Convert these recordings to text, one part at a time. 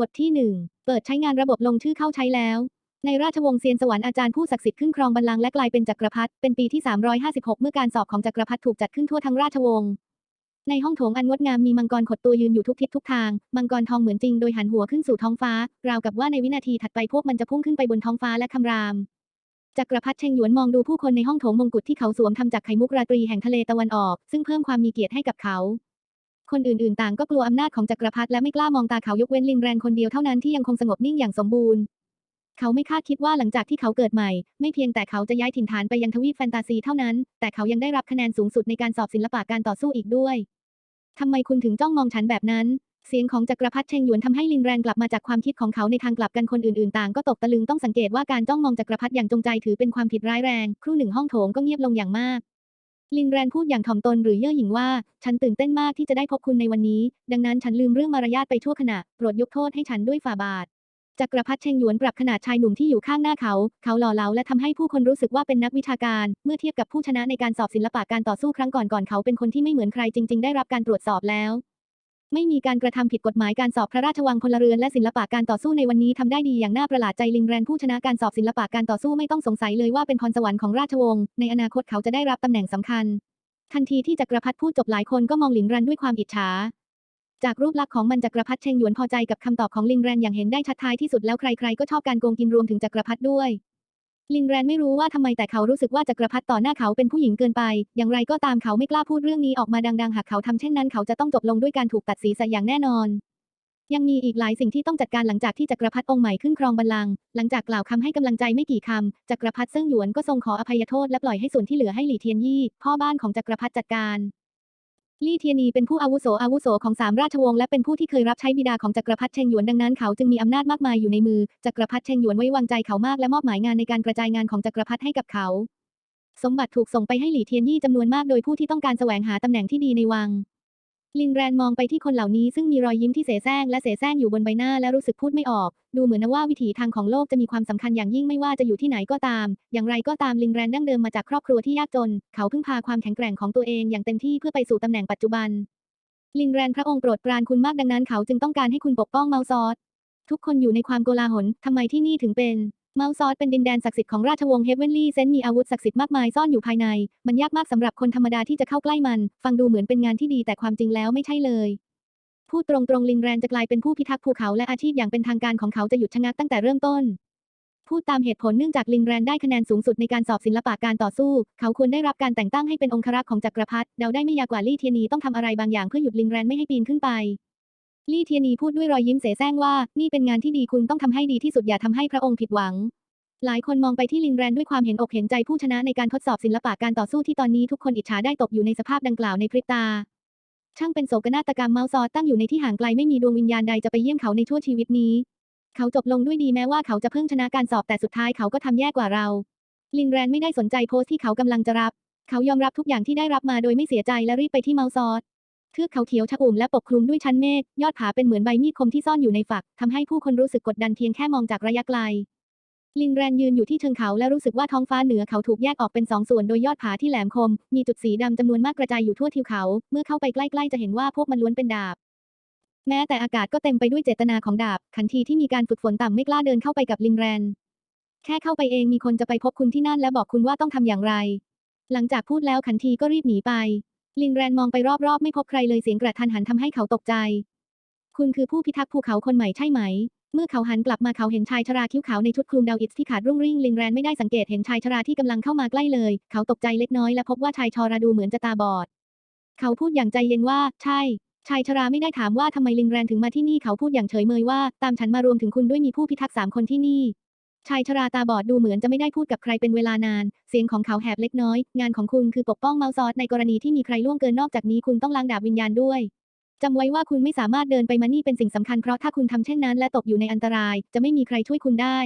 บทที่หนึ่งเปิดใช้งานระบบลงชื่อเข้าใช้แล้ว ในราชวงศ์เซียนสวรรค์อาจารย์ผู้ศักดิ์สิทธิ์ขึ้นครองบัลลังก์และกลายเป็นจักรพรรดิเป็นปีที่ 356 เมื่อการสอบของจักรพรรดิถูกจัดขึ้นทั่วทั้งราชวงศ์ในห้องโถงอันงดงามมีมังกรขดตัวยืนอยู่ทุกทิศทุกทาง มังกรทองเหมือนจริงโดยหันหัวขึ้นสู่ท้องฟ้าราวกับว่าในวินาทีถัดไปพวกมันจะพุ่งขึ้นไปบนท้องฟ้าและคำรามจักรพรรดิเชงหยวนมองดูผู้คนในห้องโถงมงกุฎที่เขาสวมทำจากไข่มุกราตรีแห่งทะเลตะวันออก ซึ่งเพิ่มความมีเกียรติให้กับเขา คนอื่นๆ ต่างก็กลัวอำนาจของจักรพรรดิและไม่กล้ามองตาเขายกเว้นลิงแรนคนเดียวเท่านั้นที่ยังคงสงบนิ่งอย่างสมบูรณ์ เขาไม่คาดคิดว่าหลังจากที่เขาเกิดใหม่ ไม่เพียงแต่เขาจะย้ายถิ่นฐานไปยังทวีปแฟนตาซีเท่านั้น แต่เขายังได้รับคะแนนสูงสุดในการสอบศิลปะการต่อสู้อีกด้วยทำไมคุณถึงจ้องมองฉันแบบนั้น เสียงของจักรพรรดิเชงหยวนทำให้ลินแรนกลับมาจากความคิดของเขาในทางกลับกันคนอื่นๆ ต่างก็ตกตะลึงต้องสังเกตว่าการจ้องมองจักรพรรดิอย่างจงใจถือเป็นความผิดร้ายแรง ครู่หนึ่งห้องโถงก็เงียบลงอย่างมาก ลินแรนพูดอย่างถ่อมตนหรือเย่อหยิ่งว่า ฉันตื่นเต้นมากที่จะได้พบคุณในวันนี้ ดังนั้นฉันลืมเรื่องมารยาทไปชั่วขณะ โปรดยกโทษให้ฉันด้วยฝ่าบาทจักรพรรดิเชงหยวนปรับขนาดชายหนุ่มที่อยู่ข้างหน้าเขา เขาหล่อเหลาและทำให้ผู้คนรู้สึกว่าเป็นนักวิชาการ เมื่อเทียบกับผู้ชนะในการสอบศิลปะการต่อสู้ครั้งก่อนก่อนเขาเป็นคนที่ไม่เหมือนใครจริง ๆ ได้รับการตรวจสอบแล้ว ไม่มีการกระทำผิดกฎหมายการสอบพระราชวังพลเรือนและศิลปะการต่อสู้ในวันนี้ทำได้ดีอย่างน่าประหลาดใจลิงแรนผู้ชนะการสอบศิลปะการต่อสู้ไม่ต้องสงสัยเลยว่าเป็นพรสวรรค์ของราชวงศ์ในอนาคตเขาจะได้รับตำแหน่งสำคัญ ทันทีที่จักรพรรดิพูดจบหลายคนก็มองลินรันด้วยความอิจฉาจากรูปลักษณ์ของมันจักรพรรดิเชงหยวนพอใจกับคำตอบของลิงแรนอย่างเห็นได้ชัดท้ายที่สุดแล้วใครๆก็ชอบการโกงกินรวมถึงจักรพรรดิด้วย ลิงแรนไม่รู้ว่าทำไมแต่เขารู้สึกว่าจักรพรรดิต่อหน้าเขาเป็นผู้หญิงเกินไป อย่างไรก็ตามเขาไม่กล้าพูดเรื่องนี้ออกมาดังๆ หากเขาทำเช่นนั้นเขาจะต้องจบลงด้วยการถูกตัดศีรษะอย่างแน่นอน ยังมีอีกหลายสิ่งที่ต้องจัดการหลังจากที่จักรพรรดิองค์ใหม่ขึ้นครองบัลลังก์ หลังจากกล่าวคำให้กำลังใจไม่กี่คำ จักรพรรดิเซิ่งหยวนก็ทรงขออภัยโทษและปล่อยให้ส่วนที่เหลือให้หลี่เทียนยี่ พ่อบ้านของจักรพรรดิจัดการ ลี่เทียนีเป็นผู้อาวุโสอาวุโสของสามราชวงศ์และเป็นผู้ที่เคยรับใช้บิดาของจักรพรรดิเชงหยวนดังนั้นเขาจึงมีอำนาจมากมายอยู่ในมือจักรพรรดิเชงหยวนไว้วางใจเขามากและมอบหมายงานในการกระจายงานของจักรพรรดิให้กับเขา สมบัติถูกส่งไปให้หลี่เทียนยี่จำนวนมากโดยผู้ที่ต้องการแสวงหาตำแหน่งที่ดีในวัง ลินแรนมองไปที่คนเหล่านี้ซึ่งมีรอยยิ้มที่เสแสร้งและเสแสร้งอยู่บนใบหน้าและรู้สึกพูดไม่ออก ดูเหมือนนะว่าวิถีทางของโลกจะมีความสำคัญอย่างยิ่งไม่ว่าจะอยู่ที่ไหนก็ตาม อย่างไรก็ตามลินแรนดั้งเดิมมาจากครอบครัวที่ยากจน เขาเพึ่งพาความแข็งแกร่งของตัวเองอย่างเต็มที่เพื่อไปสู่ตำแหน่งปัจจุบัน ลินแรนพระองค์โปรดปรานคุณมากดังนั้นเขาจึงต้องการให้คุณปกป้องเมาซอสทุกคนอยู่ในความโกลาหลทำไมที่นี่ถึงเป็น เมาซอสเป็นดินแดนศักดิ์สิทธิ์ของราชวงศ์เฮเวนลี่เซนมีอาวุธศักดิ์สิทธิ์มากมายซ่อนอยู่ภายใน มันยากมากสำหรับคนธรรมดาที่จะเข้าใกล้มัน ฟังดูเหมือนเป็นงานที่ดีแต่ความจริงแล้วไม่ใช่เลยพูดตรงๆลินแรนจะกลายเป็นผู้พิทักษ์ภูเขาและอาชีพอย่างเป็นทางการของเขาจะหยุดชะงักตั้งแต่เริ่มต้น พูดตามเหตุผลเนื่องจากลินแรนได้คะแนนสูงสุดในการสอบศิลปะการต่อสู้ เขาควรได้รับการแต่งตั้งให้เป็นองครักษ์ของจักรพรรดิเดาได้ไม่ยากกว่าลี่เทียนีต้องทำอะไรบางอย่างเพื่อหยุดลินแรนไม่ให้ปีนขึ้นไป ลี่เทียนีพูดด้วยรอยยิ้มเสแสร้งว่า นี่เป็นงานที่ดีคุณต้องทำให้ดีที่สุดอย่าทำให้พระองค์ผิดหวัง หลายคนมองไปที่ลินแรนด้วยความเห็นอกเห็นใจผู้ชนะในการทดสอบศิลปะการต่อสู้ที่ตอนนี้ทุกคนอิจฉาได้ตกอยู่ในสภาพดังกล่าวในพริบตา ช่างเป็นโศกนาฏกรรมเมาซอตั้งอยู่ในที่ห่างไกลไม่มีดวงวิญญาณใดจะไปเยี่ยมเขาในชั่วชีวิตนี้ เขาจบลงด้วยดีแม้ว่าเขาจะเพิ่งชนะการสอบแต่สุดท้ายเขาก็ทำแย่กว่าเรา ลินแรนไม่ได้สนใจโพสต์ที่เขากำลังจะรับ เขายอมรับทุกอย่างที่ได้รับมาโดยไม่เสียใจและรีบไปที่เมาซอ เทือกเขาเขียวชอุ่มและปกคลุมด้วยชั้นเมฆยอดผาเป็นเหมือนใบมีดคมที่ซ่อนอยู่ในฝักทำให้ผู้คนรู้สึกกดดันเพียงแค่มองจากระยะไกล ลินแรนยืนอยู่ที่เชิงเขาและรู้สึกว่าท้องฟ้าเหนือเขาถูกแยกออกเป็นสองส่วนโดยยอดผาที่แหลมคม มีจุดสีดำจำนวนมากกระจายอยู่ทั่วทิวเขา เมื่อเข้าไปใกล้ๆจะเห็นว่าพวกมันล้วนเป็นดาบแม้แต่อากาศก็เต็มไปด้วยเจตนาของดาบ ขันทีที่มีการฝึกฝนต่ำไม่กล้าเดินเข้าไปกับลินแรน แค่เข้าไปเองมีคนจะไปพบคุณที่นั่นและบอกคุณว่าต้องทำอย่างไร หลังจากพูดแล้วขันทีก็รีบหนีไป ลินแรนมองไปรอบๆ ไม่พบใครเลยเสียงกระทันหันทำให้เขาตกใจ คุณคือผู้พิทักษ์ภูเขาคนใหม่ใช่ไหม เมื่อเขาหันกลับมาเขาเห็นชายชราคิ้วขาวในชุดคลุมดาวอิสที่ขาดรุ่งริ่งลินแรนไม่ได้สังเกตเห็นชายชราที่กำลังเข้ามาใกล้เลย เขาตกใจเล็กน้อยและพบว่าชายชราดูเหมือนจะตาบอด เขาพูดอย่างใจเย็นว่า ใช่ ชายชราไม่ได้ถามว่าทำไมลินแรนถึงมาที่นี่เขาพูดอย่างเฉยเมยว่า ตามฉันมารวมถึงคุณด้วยมีผู้พิทักษ์สามคนที่นี่ ชายชราตาบอดดูเหมือนจะไม่ได้พูดกับใครเป็นเวลานาน เสียงของเขาแหบเล็กน้อย งานของคุณคือปกป้องเมาซอสในกรณีที่มีใครล่วงเกินนอกจากนี้คุณต้องล้างดาบวิญญาณด้วยจำไว้ว่าคุณไม่สามารถเดินไปมานี่เป็นสิ่งสำคัญเพราะถ้าคุณทำเช่นนั้นและตกอยู่ในอันตราย จะไม่มีใครช่วยคุณได้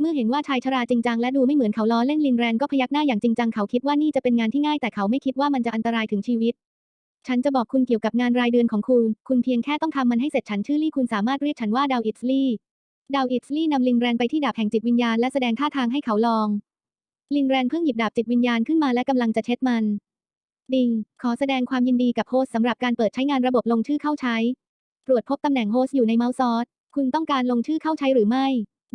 เมื่อเห็นว่าชายชราจริงจังและดูไม่เหมือนเขาล้อเล่นลินแรนก็พยักหน้าอย่างจริงจังเขาคิดว่านี่จะเป็นงานที่ง่ายแต่เขาไม่คิดว่ามันจะอันตรายถึงชีวิต ฉันจะบอกคุณเกี่ยวกับงานรายเดือนของคุณ คุณเพียงแค่ต้องทำมันให้เสร็จฉันชื่อลี่คุณสามารถเรียกฉันว่าดาวอิสลี่ ดาวอิสลี่นำลินแรนไปที่ดาบแห่งจิตวิญญาณและแสดงท่าทางให้เขาลอง ลินแรนเพิ่งหยิบดาบจิตวิญญาณขึ้นมาและกำลังจะเช็ดมัน ดิง ขอแสดงความยินดีกับโฮสสำหรับการเปิดใช้งานระบบลงชื่อเข้าใช้ ตรวจพบตำแหน่งโฮสอยู่ในเมาส์ซอสคุณต้องการลงชื่อเข้าใช้หรือไม่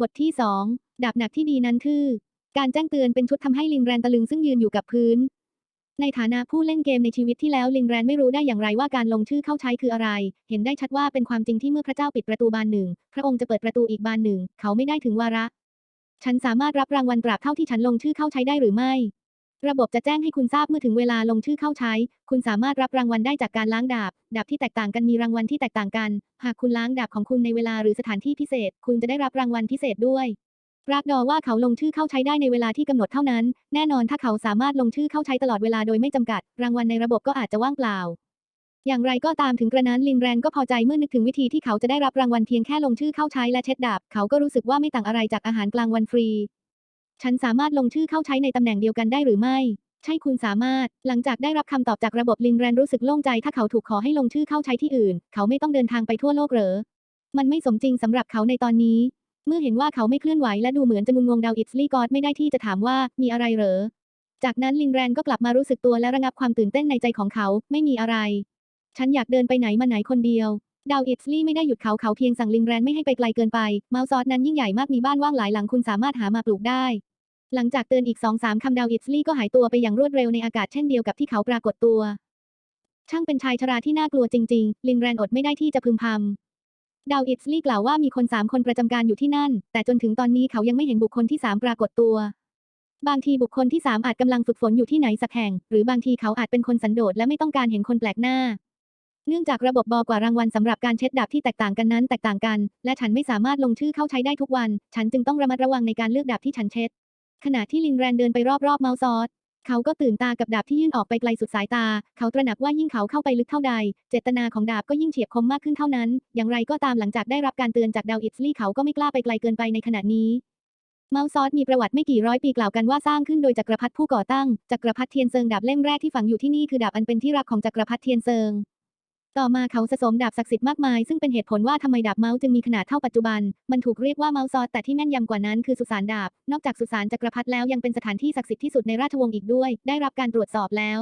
บทที่ 2 ดาบหนักที่ดีนั้นคือ การแจ้งเตือนเป็นชุดทำให้ลิงแรนตะลึงซึ่งยืนอยู่กับพื้น ในฐานะผู้เล่นเกมในชีวิตที่แล้วลิงแรนไม่รู้ได้อย่างไรว่าการลงชื่อเข้าใช้คืออะไร เห็นได้ชัดว่าเป็นความจริงที่เมื่อพระเจ้าปิดประตูบานหนึ่ง พระองค์จะเปิดประตูอีกบานหนึ่ง เขาไม่ได้ถึงวาระ ฉันสามารถรับรางวัลตราบเท่าที่ฉันลงชื่อเข้าใช้ได้หรือไม่ ระบบจะแจ้งให้คุณทราบเมื่อถึงเวลาลงชื่อเข้าใช้ คุณสามารถรับรางวัลได้จากการล้างดาบ ดาบที่แตกต่างกันมีรางวัลที่แตกต่างกัน หากคุณล้างดาบของคุณในเวลาหรือสถานที่พิเศษ คุณจะได้รับรางวัลพิเศษด้วย รากดอว่าเขาลงชื่อเข้าใช้ได้ในเวลาที่กำหนดเท่านั้น แน่นอนถ้าเขาสามารถลงชื่อเข้าใช้ตลอดเวลาโดยไม่จำกัด รางวัลในระบบก็อาจจะว่างเปล่า อย่างไรก็ตามถึงกระนั้นลินแรนก็พอใจเมื่อนึกถึงวิธีที่เขาจะได้รับรางวัลเพียงแค่ลงชื่อเข้าใช้และเช็ดดาบ เขาก็รู้สึกว่าไม่ต่างอะไรจากอาหารกลางวันฟรี ฉันสามารถลงชื่อเข้าใช้ในตำแหน่งเดียวกันได้หรือไม่ ใช่คุณสามารถ หลังจากได้รับคำตอบจากระบบลินแรนรู้สึกโล่งใจ ถ้าเขาถูกขอให้ลงชื่อเข้าใช้ที่อื่น เขาไม่ต้องเดินทางไปทั่วโลกเหรอ มันไม่สมจริงสำหรับเขาในตอนนี้ เมื่อเห็นว่าเขาไม่เคลื่อนไหวและดูเหมือนจะงุนงงดาวอิตสลีกอดไม่ได้ที่จะถามว่ามีอะไรเหรอ จากนั้นลินแรนก็กลับมารู้สึกตัวและระงับความตื่นเต้นในใจของเขาไม่มีอะไร ฉันอยากเดินไปไหนมาไหนคนเดียวดาวอิตสลีไม่ได้หยุดเขาเขาเพียงสั่งลินแรนไม่ให้ไปไกลเกินไป เมาซอสนั้นยิ่งใหญ่มากมีบ้านว่างหลายหลังคุณสามารถหามาปลูกได้ หลังจากเตือนอีกสองสามคำดาวอิตสลีก็หายตัวไปอย่างรวดเร็วในอากาศเช่นเดียวกับที่เขาปรากฏตัว ช่างเป็นชายชราที่น่ากลัวจริง ๆ ลินแรนอดไม่ได้ที่จะพึมพำ ดาวอิตสลีกล่าวว่ามีคนสามคนประจำการอยู่ที่นั่น แต่จนถึงตอนนี้เขายังไม่เห็นบุคคลที่สามปรากฏตัว บางทีบุคคลที่สามอาจกำลังฝึกฝนอยู่ที่ไหนสักแห่ง หรือบางทีเขาอาจเป็นคนสันโดษและไม่ต้องการเห็นคนแปลกหน้า เนื่องจากระบบบอกว่ารางวัลสำหรับการเช็ดดาบที่แตกต่างกันนั้นแตกต่างกัน และฉันไม่สามารถลงชื่อเข้าใช้ได้ทุกวัน ฉันจึงต้องระมัดระวังในการเลือกดาบที่ฉันเช็ด ขณะที่ลินแรนเดินไปรอบๆเมาซอส เขาก็ตื่นตากับดาบที่ยื่นออกไปไกลสุดสายตา เขาตระหนักว่ายิ่งเขาเข้าไปลึกเท่าใด เจตนาของดาบก็ยิ่งเฉียบคมมากขึ้นเท่านั้น อย่างไรก็ตามหลังจากได้รับการเตือนจากดาวอิตสลี่เขาก็ไม่กล้าไปไกลเกินไปในขณะนี้ เมาซอสมีประวัติไม่กี่ร้อยปีกล่าวกันว่าสร้างขึ้นโดยจักรพรรดิผู้ก่อตั้ง จักรพรรดิเทียนเซิงดาบเล่มแรกที่ฝังอยู่ที่นี่คือดาบอันเป็นที่รักของจักรพรรดิเทียนเซิง ต่อมาเขาสะสมดาบศักดิ์สิทธิ์มากมาย ซึ่งเป็นเหตุผลว่าทำไมดาบเมาส์จึงมีขนาดเท่าปัจจุบัน มันถูกเรียกว่าเมาส์ซอสแต่ที่แม่นยำกว่านั้นคือสุสานดาบ นอกจากสุสานจักรพรรดิแล้วยังเป็นสถานที่ศักดิ์สิทธิ์ที่สุดในราชวงศ์อีกด้วย ได้รับการตรวจสอบแล้ว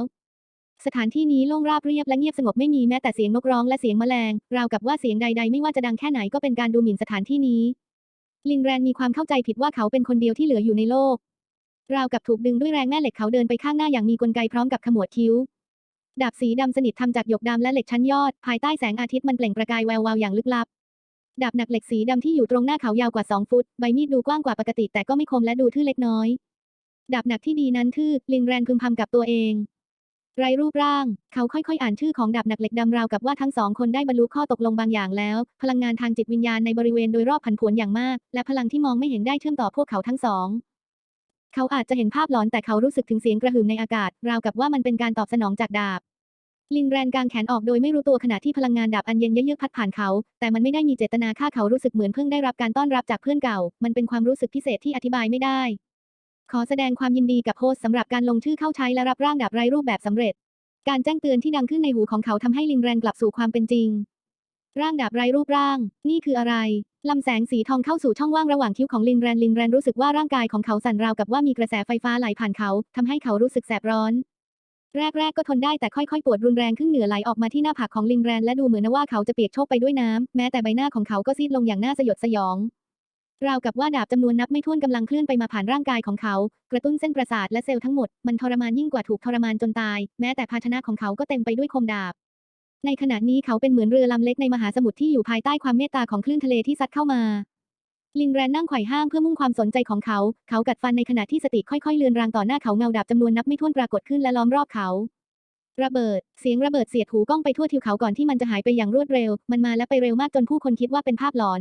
สถานที่นี้โล่งราบเรียบและเงียบสงบไม่มีแม้แต่เสียงนกร้องและเสียงแมลง ราวกับว่าเสียงใด ๆ ไม่ว่าจะดังแค่ไหนก็เป็นการดูหมิ่นสถานที่นี้ ลินแรนมีความเข้าใจผิดว่าเขาเป็นคนเดียวที่เหลืออยู่ในโลก ราวกับถูกดึงด้วยแรงแม่เหล็กเขาเดินไปข้างหน้าอย่างมีกลไกพร้อมกับขมวดคิ้ว ดาบสีดำสนิททำจากหยกดำและเหล็กชั้นยอด ภายใต้แสงอาทิตย์มันเปล่งประกายแวววาวอย่างลึกลับ ดาบหนักเหล็กสีดำที่อยู่ตรงหน้าเขายาวกว่า 2 ฟุต ใบมีดดูกว้างกว่าปกติแต่ก็ไม่คมและดูทื่อเล็กน้อย ดาบหนักที่ดีนั้นคือ ลินแรนพึมพำกับตัวเอง ไรรูปร่าง เขาค่อยๆ อ่านชื่อของดาบหนักเหล็กดำราวกับว่าทั้งสองคนได้บรรลุข้อตกลงบางอย่างแล้ว พลังงานทางจิตวิญญาณในบริเวณโดยรอบผันผวนอย่างมาก และพลังที่มองไม่เห็นได้เชื่อมต่อพวกเขาทั้งสอง เขาอาจจะเห็นภาพหลอนแต่เขารู้สึกถึงเสียงกระหึ่มในอากาศ ราวกับว่ามันเป็นการตอบสนองจากดาบ ลินแรนกางแขนออกโดยไม่รู้ตัวขณะที่พลังงานดาบอันเย็นเยือกพัดผ่านเขา แต่มันไม่ได้มีเจตนาฆ่าเขารู้สึกเหมือนเพิ่งได้รับการต้อนรับจากเพื่อนเก่า มันเป็นความรู้สึกพิเศษที่อธิบายไม่ได้ ขอแสดงความยินดีกับโฮสสำหรับการลงชื่อเข้าใช้และรับร่างดาบไร้รูปแบบสำเร็จ การแจ้งเตือนที่ดังขึ้นในหูของเขาทำให้ลินแรนกลับสู่ความเป็นจริงร่างดาบไร้รูปร่าง นี่คืออะไร ลำแสงสีทองเข้าสู่ช่องว่างระหว่างคิ้วของลินแรนลินแรนรู้สึกว่าร่างกายของเขาสั่นราวกับว่ามีกระแสไฟฟ้าไหลผ่านเขาทำให้เขารู้สึกแสบร้อน แรกๆก็ทนได้แต่ค่อยๆ ปวดรุนแรงขึ้นเหนือไหลออกมาที่หน้าผากของลินแรนและดูเหมือนว่าเขาจะเปียกโชกไปด้วยน้ำแม้แต่ใบหน้าของเขาก็ซีดลงอย่างน่าสยดสยองราวกับว่าดาบจำนวนนับไม่ถ้วนกำลังเคลื่อนไปมาผ่านร่างกายของเขา กระตุ้นเส้นประสาทและเซลล์ทั้งหมด มันทรมานยิ่งกว่าถูกทรมานจนตาย แม้แต่ภาชนะของเขาก็เต็มไปด้วยคมดาบ ในขณะนี้เขาเป็นเหมือนเรือลำเล็กในมหาสมุทรที่อยู่ภายใต้ความเมตตาของคลื่นทะเลที่ซัดเข้ามา ลินแรนนั่งไขว่ห้างเพื่อมุ่งความสนใจของเขา เขากัดฟันในขณะที่สติค่อยๆเลือนรางต่อหน้าเขาเงาดาบจำนวนนับไม่ถ้วนปรากฏขึ้นและล้อมรอบเขาระเบิด เสียงระเบิดเสียดหูก้องไปทั่วทิวเขาก่อนที่มันจะหายไปอย่างรวดเร็ว มันมาและไปเร็วมากจนผู้คนคิดว่าเป็นภาพหลอน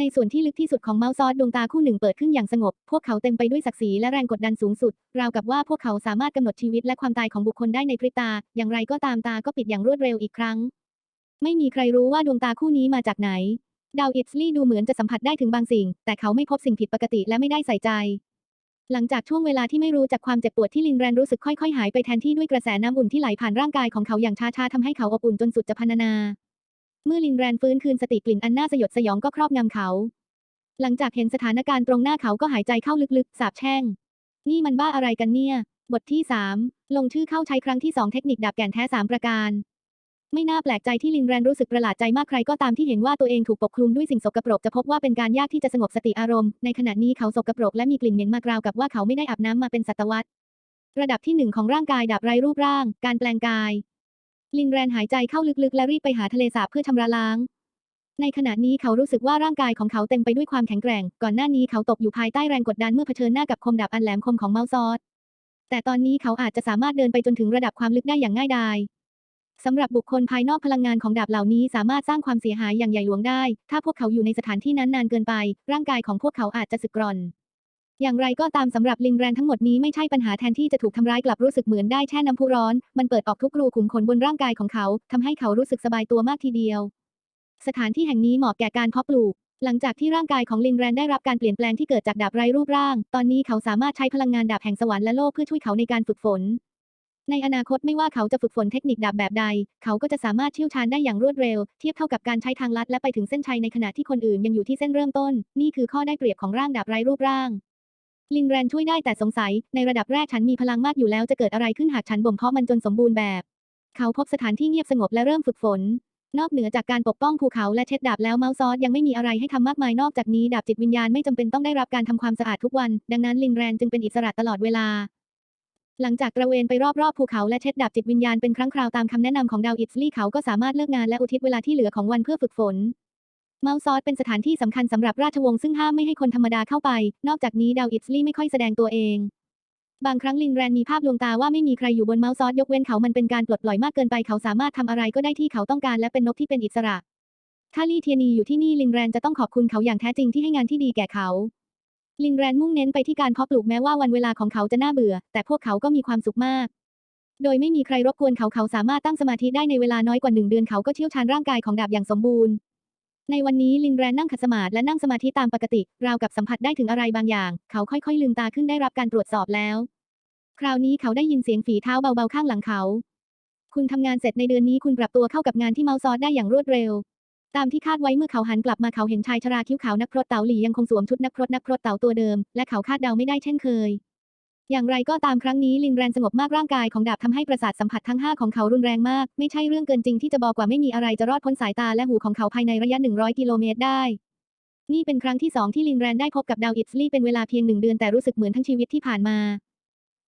ในส่วนที่ลึกที่สุดของเมาซอสดวงตาคู่หนึ่งเปิดขึ้นอย่างสงบ พวกเขาเต็มไปด้วยศักดิ์ศรีและแรงกดดันสูงสุด ราวกับว่าพวกเขาสามารถกำหนดชีวิตและความตายของบุคคลได้ในพริบตา อย่างไรก็ตามตาก็ปิดอย่างรวดเร็วอีกครั้ง ไม่มีใครรู้ว่าดวงตาคู่นี้มาจากไหน ดาวอิสลีดูเหมือนจะสัมผัสได้ถึงบางสิ่ง แต่เขาไม่พบสิ่งผิดปกติและไม่ได้ใส่ใจ หลังจากช่วงเวลาที่ไม่รู้จากความเจ็บปวดที่ลินแรนรู้สึกค่อยๆ หายไปแทนที่ด้วยกระแสน้ำอุ่นที่ไหลผ่านร่างกายของเขาอย่างช้าๆทำให้เขาอบอุ่นจนสุดจะพรรณนา เมื่อลินแรนฟื้นคืนสติกลิ่นอันน่าสยดสยองก็ครอบงำเขา หลังจากเห็นสถานการณ์ตรงหน้าเขาก็หายใจเข้าลึกๆ สาบแช่ง นี่มันบ้าอะไรกันเนี่ย บทที่ 3 ลงชื่อเข้าใช้ครั้งที่ 2 เทคนิคดาบแก่นแท้ 3 ประการ ไม่น่าแปลกใจที่ลินแรนรู้สึกประหลาดใจมากใครก็ตามที่เห็นว่าตัวเองถูกปกคลุมด้วยสิ่งสกปรกจะพบว่าเป็นการยากที่จะสงบสติอารมณ์ ในขณะนี้เขาสกปรกและมีกลิ่นเหม็นมากราวกับว่าเขาไม่ได้อาบน้ำมาเป็นศตวรรษ ระดับที่หนึ่งของร่างกายดับไร้รูปร่าง การแปลงกาย ลินแรนหายใจเข้าลึกๆ และรีบไปหาทะเลสาบเพื่อชำระล้าง ในขณะนี้เขารู้สึกว่าร่างกายของเขาเต็มไปด้วยความแข็งแกร่ง ก่อนหน้านี้เขาตกอยู่ภายใต้แรงกดดันเมื่อเผชิญหน้ากับคมดาบอันแหลมคมของเมาซอสแต่ตอนนี้เขาอาจจะสามารถเดินไปจนถึงระดับความลึกได้อย่างง่ายดายสำหรับบุคคลภายนอกพลังงานของดาบเหล่านี้สามารถสร้างความเสียหายอย่างใหญ่หลวงได้ ถ้าพวกเขาอยู่ในสถานที่นั้นนานเกินไป ร่างกายของพวกเขาอาจจะสึกกร่อน อย่างไรก็ตามสำหรับลิงแรนทั้งหมดนี้ไม่ใช่ปัญหาแทนที่จะถูกทำร้ายกลับรู้สึกเหมือนได้แช่น้ำพุร้อน มันเปิดออกทุกรูขุมขนบนร่างกายของเขาทำให้เขารู้สึกสบายตัวมากทีเดียว สถานที่แห่งนี้เหมาะแก่การเพาะปลูก หลังจากที่ร่างกายของลินแรนได้รับการเปลี่ยนแปลงที่เกิดจากดาบไร้รูปร่าง ตอนนี้เขาสามารถใช้พลังงานดาบแห่งสวรรค์และโลกเพื่อช่วยเขาในการฝึกฝน ในอนาคตไม่ว่าเขาจะฝึกฝนเทคนิคดาบแบบใด เขาก็จะสามารถเชี่ยวชาญได้อย่างรวดเร็ว เทียบเท่ากับการใช้ทางลัดและไปถึงเส้นชัยในขณะที่คนอื่นยังอยู่ที่เส้นเริ่มต้น นี่คือข้อได้เปรียบของร่างดาบไร้รูปร่าง ลินแรนช่วยได้แต่สงสัย ในระดับแรกฉันมีพลังมากอยู่แล้วจะเกิดอะไรขึ้นหากฉันบ่มเพาะมันจนสมบูรณ์แบบ เขาพบสถานที่เงียบสงบและเริ่มฝึกฝน นอกเหนือจากการปกป้องภูเขาและเช็ดดาบแล้วเมาซอสยังไม่มีอะไรให้ทำมากมายนอกจากนี้ดาบจิตวิญญาณไม่จำเป็นต้องได้รับการทำความสะอาดทุกวัน ดังนั้นลินแรนจึงเป็นอิสระตลอดเวลา หลังจากตระเวนไปรอบๆภูเขาและเช็ดดาบจิตวิญญาณเป็นครั้งคราวตามคำแนะนำของดาวอิตสลี่เขาก็สามารถเลิกงานและอุทิศเวลาที่เหลือของวันเพื่อฝึกฝน เมาส์ซอสเป็นสถานที่สำคัญสำหรับราชวงศ์ซึ่งห้ามไม่ให้คนธรรมดาเข้าไป นอกจากนี้ดาวอิตสลี่ไม่ค่อยแสดงตัวเอง บางครั้งลินแรนมีภาพลวงตาว่าไม่มีใครอยู่บนเมาส์ซอสยกเว้นเขามันเป็นการปลดปล่อยมากเกินไปเขาสามารถทำอะไรก็ได้ที่เขาต้องการและเป็นนกที่เป็นอิสระถ้าลี่เทียนีอยู่ที่นี่ลินแรนจะต้องขอบคุณเขาอย่างแท้จริงที่ให้งานที่ดีแก่เขาลินแรนมุ่งเน้นไปที่การเพาะปลูกแม้ว่าวันเวลาของเขาจะน่าเบื่อ แต่พวกเขาก็มีความสุขมาก โดยไม่มีใครรบกวนเขาเขาสามารถตั้งสมาธิได้ในเวลาน้อยกว่าหนึ่งเดือนเขาก็เชี่ยวชาญร่างกายของดาบอย่างสมบูรณ์ ในวันนี้ลินแรนนั่งขัดสมาธิและนั่งสมาธิตามปกติ ราวกับสัมผัสได้ถึงอะไรบางอย่าง เขาค่อยๆ ลืมตาขึ้นได้รับการตรวจสอบแล้ว คราวนี้เขาได้ยินเสียงฝีเท้าเบาๆข้างหลังเขา คุณทำงานเสร็จในเดือนนี้คุณปรับตัวเข้ากับงานที่เมาซอสได้อย่างรวดเร็ว ตามที่คาดไว้เมื่อเขาหันกลับมาเขาเห็นชายชราคิ้วขาวนักพรตเต๋าหลี่ยังคงสวมชุดนักพรตนักพรตเต๋าตัวเดิม และเขาคาดเดาไม่ได้เช่นเคย อย่างไรก็ตามครั้งนี้ลินแรนสงบมากร่างกายของดาบทำให้ประสาทสัมผัสทั้ง 5 ของเขารุนแรงมาก ไม่ใช่เรื่องเกินจริงที่จะบอกว่าไม่มีอะไรจะรอดพ้นสายตาและหูของเขาภายในระยะ 100 กิโลเมตรได้ นี่เป็นครั้งที่สองที่ลินแรนได้พบกับดาวอิตสลี่เป็นเวลาเพียงหนึ่งเดือนแต่รู้สึกเหมือนทั้งชีวิตที่ผ่านมา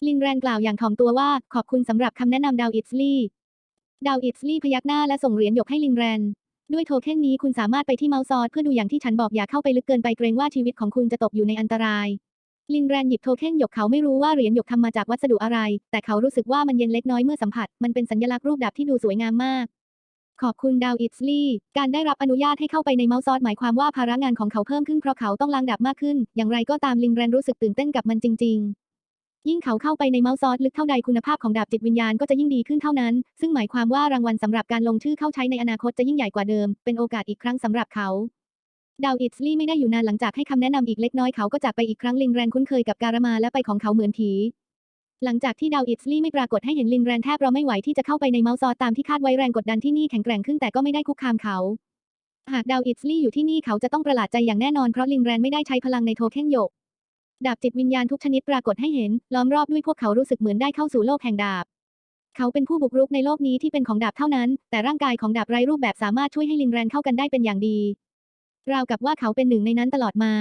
ลินแรนกล่าวอย่างถ่อมตัวว่าขอบคุณสำหรับคำแนะนำดาวอิตสลี่ดาวอิตสลี่พยักหน้าและส่งเหรียญหยกให้ลินแรนด้วยโทเค็นนี้คุณสามารถไปที่เมาซอสเพื่อดูอย่างที่ฉันบอกอย่าเข้าไปลึกเกินไปเกรงว่าชีวิตของคุณจะตกอยู่ในอันตราย ลินแรนหยิบโทเค็นหยกเขาไม่รู้ว่าเหรียญหยกทำมาจากวัสดุอะไร แต่เขารู้สึกว่ามันเย็นเล็กน้อยเมื่อสัมผัส มันเป็นสัญลักษณ์รูปดาบที่ดูสวยงามมาก ขอบคุณดาวอิสลีการได้รับอนุญาตให้เข้าไปในเมาซอสหมายความว่าภาระงานของเขาเพิ่มขึ้นเพราะเขาต้องล้างดาบมากขึ้น อย่างไรก็ตามลินแรนรู้สึกตื่นเต้นกับมันจริง ๆยิ่งเขาเข้าไปในเมาซอสลึกเท่าใดคุณภาพของดาบจิตวิญญาณก็จะยิ่งดีขึ้นเท่านั้น ซึ่งหมายความว่ารางวัลสำหรับการลงชื่อเข้าใช้ในอนาคตจะยิ่งใหญ่กว่าเดิม เป็นโอกาสอีกครั้งสำหรับเขา ดาวอิตสลี่ไม่ได้อยู่นานหลังจากให้คำแนะนำอีกเล็กน้อยเขาก็จากไปอีกครั้งลินแรนคุ้นเคยกับการมาและไปของเขาเหมือนผีหลังจากที่ดาวอิตสลี่ไม่ปรากฏให้เห็นลินแรนแทบเราไม่ไหวที่จะเข้าไปในเมาซอตามที่คาดไว้แรงกดดันที่นี่แข็งแกร่งขึ้นแต่ก็ไม่ได้คุกคามเขา หากดาวอิตสลี่อยู่ที่นี่เขาจะต้องประหลาดใจอย่างแน่นอนเพราะลินแรนไม่ได้ใช้พลังในโทเค็นหยก ดาบจิตวิญญาณทุกชนิดปรากฏให้เห็น ล้อมรอบด้วยพวกเขารู้สึกเหมือนได้เข้าสู่โลกแห่งดาบ เขาเป็นผู้บุกรุกในโลกนี้ที่เป็นของดาบเท่านั้น แต่ร่างกายของดาบไร้รูปแบบสามารถช่วยให้ลินแรนเข้ากันได้เป็นอย่างดี ราวกับว่าเขาเป็นหนึ่งในนั้นตลอดมา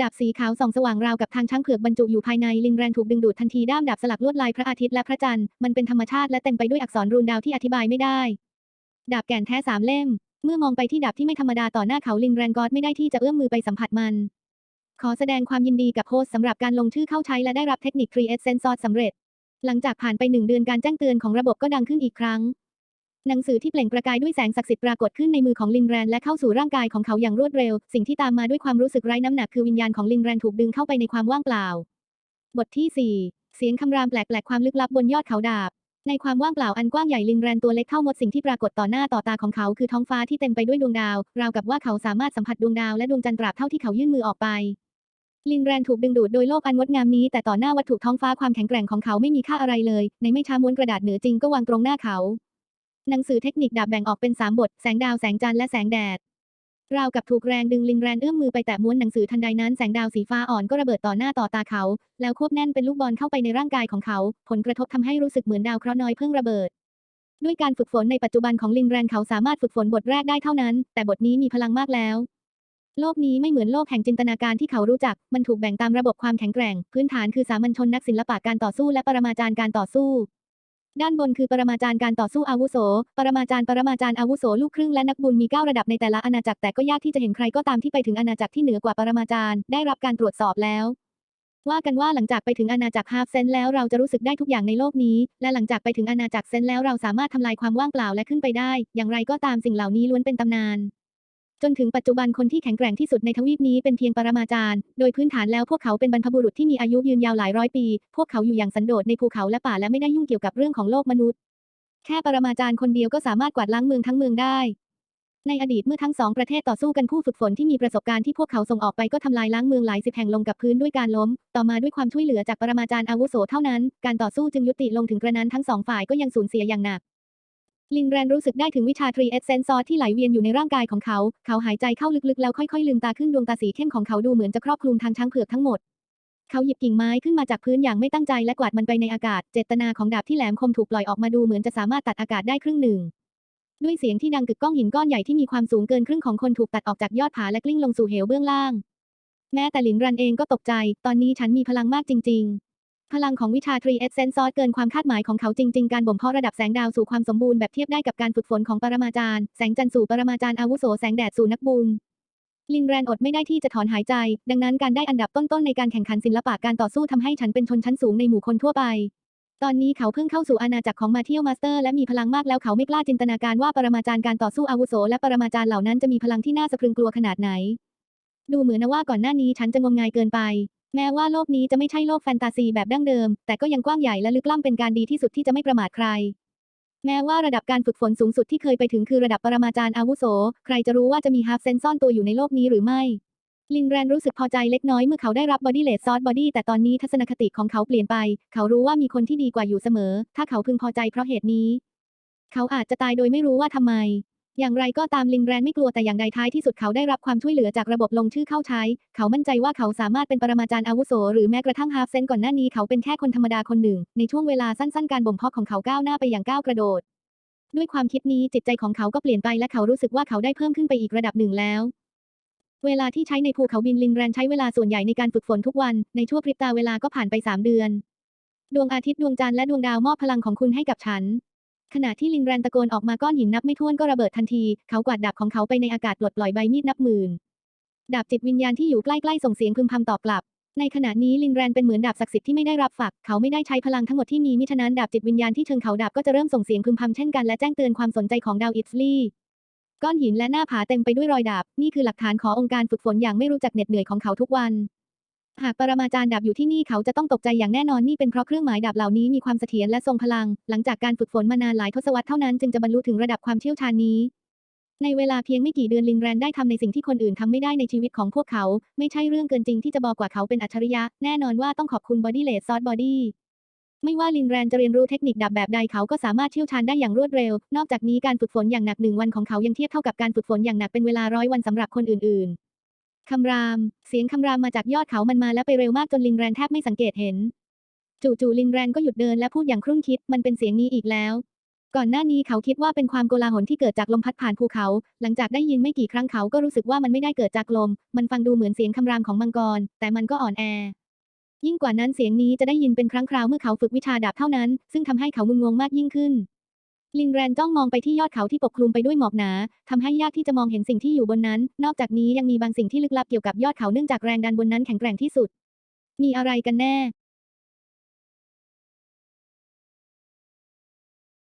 ดาบสีขาวส่องสว่างราวกับทางช้างเผือกบรรจุอยู่ภายในลินแรนถูกดึงดูดทันทีด้ามดาบสลักลวดลายพระอาทิตย์และพระจันทร์มันเป็นธรรมชาติและเต็มไปด้วยอักษรรูนดาวที่อธิบายไม่ได้ ดาบแก่นแท้สามเล่ม เมื่อมองไปที่ดาบที่ไม่ธรรมดาต่อหน้าเขาลินแรนกอดไม่ได้ที่จะเอื้อมมือไปสัมผัสมัน ขอแสดงความยินดีกับโฮสสำหรับการลงชื่อเข้าใช้และได้รับเทคนิค Create Sensor สำเร็จ หลังจากผ่านไปหนึ่งเดือนการแจ้งเตือนของระบบก็ดังขึ้นอีกครั้ง หนังสือที่เปล่งประกายด้วยแสงศักดิ์สิทธิ์ปรากฏขึ้นในมือของลินแรนและเข้าสู่ร่างกายของเขาอย่างรวดเร็ว สิ่งที่ตามมาด้วยความรู้สึกไร้น้ำหนักคือวิญญาณของลินแรนถูกดึงเข้าไปในความว่างเปล่า บทที่ 4 เสียงคำรามแปลกๆความลึกลับบนยอดเขาดาบ ในความว่างเปล่าอันกว้างใหญ่ลินแรนตัวเล็กเท่ามดสิ่งที่ปรากฏต่อหน้าต่อตาของเขาคือท้องฟ้าที่เต็มไปด้วยดวงดาว ราวกับว่าเขาสามารถสัมผัสดวงดาวและดวงจันทร์ตราบเท่าที่เขายื่นมือออกไปลินแรนถูกดึงดูดโดยโลกอันงดงามนี้แต่ต่อหน้าวัตถุท้องฟ้าความแข็งแกร่งของเขาไม่มีค่าอะไรเลย ในไม่ช้าม้วนกระดาษเหนือจริงก็วางตรงหน้าเขา หนังสือเทคนิคดาบแบ่งออกเป็น3บท แสงดาวแสงจันทร์และแสงแดดราวกับถูกแรงดึงลินแรนเอื้อมมือไปแตะม้วนหนังสือทันใดนั้นแสงดาวสีฟ้าอ่อนก็ระเบิดต่อหน้าต่อตาเขา แล้วควบแน่นเป็นลูกบอลเข้าไปในร่างกายของเขา ผลกระทบทำให้รู้สึกเหมือนดาวเคราะห์น้อยเพิ่งระเบิด ด้วยการฝึกฝนในปัจจุบันของลินแรนเขาสามารถฝึกฝนบทแรกได้เท่านั้น แต่บทนี้มีพลังมากแล้ว โลกนี้ไม่เหมือนโลกแห่งจินตนาการที่เขารู้จัก มันถูกแบ่งตามระบบความแข็งแกร่ง พื้นฐานคือสามัญชนนักศิลปะการต่อสู้และปรมาจารย์การต่อสู้ ด้านบนคือปรมาจารย์การต่อสู้อาวุโส ปรมาจารย์ปรมาจารย์อาวุโสลูกครึ่งและนักบุญมี 9 ระดับในแต่ละอาณาจักรแต่ก็ยากที่จะเห็นใครก็ตามที่ไปถึงอาณาจักรที่เหนือกว่าปรมาจารย์ได้รับการตรวจสอบแล้วว่ากันว่าหลังจากไปถึงอาณาจักรฮาฟเซนแล้วเราจะรู้สึกได้ทุกอย่างในโลกนี้ และหลังจากไปถึงอาณาจักรเซนแล้วเราสามารถทำลายความว่างเปล่าและขึ้นไปได้ อย่างไรก็ตามสิ่งเหล่านี้ล้วนเป็นตำนาน จนถึงปัจจุบันคนที่แข็งแกร่งที่สุดในทวีปนี้เป็นเพียงปรมาจารย์ โดยพื้นฐานแล้วพวกเขาเป็นบรรพบุรุษที่มีอายุยืนยาวหลายร้อยปี พวกเขาอยู่อย่างสันโดษในภูเขาและป่าและไม่ได้ยุ่งเกี่ยวกับเรื่องของโลกมนุษย์ แค่ปรมาจารย์คนเดียวก็สามารถกวาดล้างเมืองทั้งเมืองได้ ในอดีตเมื่อทั้งสองประเทศต่อสู้กันผู้ฝึกฝนที่มีประสบการณ์ที่พวกเขาส่งออกไปก็ทำลายล้างเมืองหลายสิบแห่งลงกับพื้นด้วยการล้ม ต่อมาด้วยความช่วยเหลือจากปรมาจารย์อาวุโสเท่านั้น การต่อสู้จึงยุติลงถึงกระนั้นทั้งสองฝ่ายก็ยังสูญเสียอย่างหนัก ลินแรนรู้สึกได้ถึงวิชาทรีเอสเซนซอสที่ไหลเวียนอยู่ในร่างกายของเขา เขาหายใจเข้าลึกๆ แล้วค่อยๆ ลืมตาขึ้นดวงตาสีเข้มของเขาดูเหมือนจะครอบคลุมทางช้างเผือกทั้งหมด เขาหยิบกิ่งไม้ขึ้นมาจากพื้นอย่างไม่ตั้งใจและกวาดมันไปในอากาศ เจตนาของดาบที่แหลมคมถูกปล่อยออกมาดูเหมือนจะสามารถตัดอากาศได้ครึ่งหนึ่ง ด้วยเสียงที่ดังกึกก้องหินก้อนใหญ่ที่มีความสูงเกินครึ่งของคนถูกตัดออกจากยอดผาและกลิ้งลงสู่เหวเบื้องล่าง แม้แต่หลินรันเองก็ตกใจ ตอนนี้ฉันมีพลังมากจริง ๆ พลังของวิชาทรีเอสเซนซอสเกินความคาดหมายของเขาจริง ๆ การบ่มเพาะระดับแสงดาวสู่ความสมบูรณ์แบบเทียบได้กับการฝึกฝนของปรมาจารย์ แสงจันทร์สู่ปรมาจารย์อาวุโสแสงแดดสู่นักบุญลินแรนอดไม่ได้ที่จะถอนหายใจ ดังนั้นการได้อันดับต้นๆในการแข่งขันศิลปะการต่อสู้ทำให้ฉันเป็นชนชั้นสูงในหมู่คนทั่วไป ตอนนี้เขาเพิ่งเข้าสู่อาณาจักรของมาเทียลมาสเตอร์และมีพลังมากแล้วเขาไม่กล้าจินตนาการว่าปรมาจารย์การต่อสู้อาวุโสและปรมาจารย์เหล่านั้นจะมีพลังที่น่าสะพรึงกลัวขนาดไหน ดูเหมือนนะว่าก่อนหน้านี้ฉันจะงมงายเกินไป แม้ว่าโลกนี้จะไม่ใช่โลกแฟนตาซีแบบดั้งเดิม แต่ก็ยังกว้างใหญ่และลึกล้ำเป็นการดีที่สุดที่จะไม่ประมาทใคร แม้ว่าระดับการฝึกฝนสูงสุดที่เคยไปถึงคือระดับปรมาจารย์อาวุโส ใครจะรู้ว่าจะมีฮาร์ฟเซนซ่อนตัวอยู่ในโลกนี้หรือไม่ ลินแรนรู้สึกพอใจเล็กน้อยเมื่อเขาได้รับบอดี้เลดซอสบอดี้แต่ตอนนี้ทัศนคติของเขาเปลี่ยนไป เขารู้ว่ามีคนที่ดีกว่าอยู่เสมอ ถ้าเขาพึงพอใจเพราะเหตุนี้ เขาอาจจะตายโดยไม่รู้ว่าทำไม อย่างไรก็ตามลินแรนไม่กลัวแต่อย่างใดท้ายที่สุดเขาได้รับความช่วยเหลือจากระบบลงชื่อเข้าใช้ เขามั่นใจว่าเขาสามารถเป็นปรมาจารย์อาวุโสหรือแม้กระทั่งฮาฟเซนก่อนหน้านี้เขาเป็นแค่คนธรรมดาคนหนึ่ง ในช่วงเวลาสั้นๆ การบ่มเพาะของเขาก้าวหน้าไปอย่างก้าวกระโดด ด้วยความคิดนี้จิตใจของเขาก็เปลี่ยนไปและเขารู้สึกว่าเขาได้เพิ่มขึ้นไปอีกระดับหนึ่งแล้วเวลาที่ใช้ในภูเขาบินลินแรนใช้เวลาส่วนใหญ่ในการฝึกฝนทุกวัน ในชั่วพริบตาเวลาก็ผ่านไป 3 เดือน ดวงอาทิตย์ดวงจันทร์และดวงดาวมอบพลังของคุณให้กับฉัน ขณะที่ลินแรนตะโกนออกมาก้อนหินนับไม่ถ้วนก็ระเบิดทันที เขากวาดดาบของเขาไปในอากาศปลดปล่อยใบมีดนับหมื่น ดาบจิตวิญญาณที่อยู่ใกล้ๆส่งเสียงพึมพำตอบกลับ ในขณะนี้ลินแรนเป็นเหมือนดาบศักดิ์สิทธิ์ที่ไม่ได้รับฝัก เขาไม่ได้ใช้พลังทั้งหมดที่มีมิฉะนั้นดาบจิตวิญญาณที่เชิงเขาดาบก็จะเริ่มส่งเสียงพึมพำเช่นกันและแจ้งเตือนความสนใจของดาวอิตสลีก้อนหินและหน้าผาเต็มไปด้วยรอยดาบ นี่คือหลักฐานขององค์การฝึกฝนอย่างไม่รู้จักเหน็ดเหนื่อยของเขาทุกวัน หากปรมาจารย์ดาบอยู่ที่นี่เขาจะต้องตกใจอย่างแน่นอนนี่เป็นเพราะเครื่องหมายดาบเหล่านี้มีความเสถียรและทรงพลัง หลังจากการฝึกฝนมานานหลายทศวรรษเท่านั้นจึงจะบรรลุถึงระดับความเชี่ยวชาญนี้ ในเวลาเพียงไม่กี่เดือนลินแรนได้ทำในสิ่งที่คนอื่นทำไม่ได้ในชีวิตของพวกเขา ไม่ใช่เรื่องเกินจริงที่จะบอกว่าเขาเป็นอัจฉริยะ แน่นอนว่าต้องขอบคุณบอดี้เลดซอสบอดี้ไม่ว่าลินแรนจะเรียนรู้เทคนิคดาบแบบใดเขาก็สามารถเชี่ยวชาญได้อย่างรวดเร็ว นอกจากนี้การฝึกฝนอย่างหนักหนึ่งวันของเขายังเทียบเท่ากับการฝึกฝนอย่างหนักเป็นเวลาร้อยวันสำหรับคนอื่นๆ คำราม เสียงคำรามมาจากยอดเขามันมาและไปเร็วมากจนลินแรนแทบไม่สังเกตเห็น จู่ๆลินแรนก็หยุดเดินและพูดอย่างครุ่นคิด มันเป็นเสียงนี้อีกแล้ว ก่อนหน้านี้เขาคิดว่าเป็นความโกลาหลที่เกิดจากลมพัดผ่านภูเขา หลังจากได้ยินไม่กี่ครั้งเขาก็รู้สึกว่ามันไม่ได้เกิดจากลม มันฟังดูเหมือนเสียงคำรามของมังกร แต่มันก็อ่อนแอ ยิ่งกว่านั้นเสียงนี้จะได้ยินเป็นครั้งคราวเมื่อเขาฝึกวิชาดาบเท่านั้น ซึ่งทำให้เขางุนงงมากยิ่งขึ้น ลินแรนจ้องมองไปที่ยอดเขาที่ปกคลุมไปด้วยหมอกหนาทำให้ยากที่จะมองเห็นสิ่งที่อยู่บนนั้น นอกจากนี้ยังมีบางสิ่งที่ลึกลับเกี่ยวกับยอดเขาเนื่องจากแรงดันบนนั้นแข็งแกร่งที่สุด มีอะไรกันแน่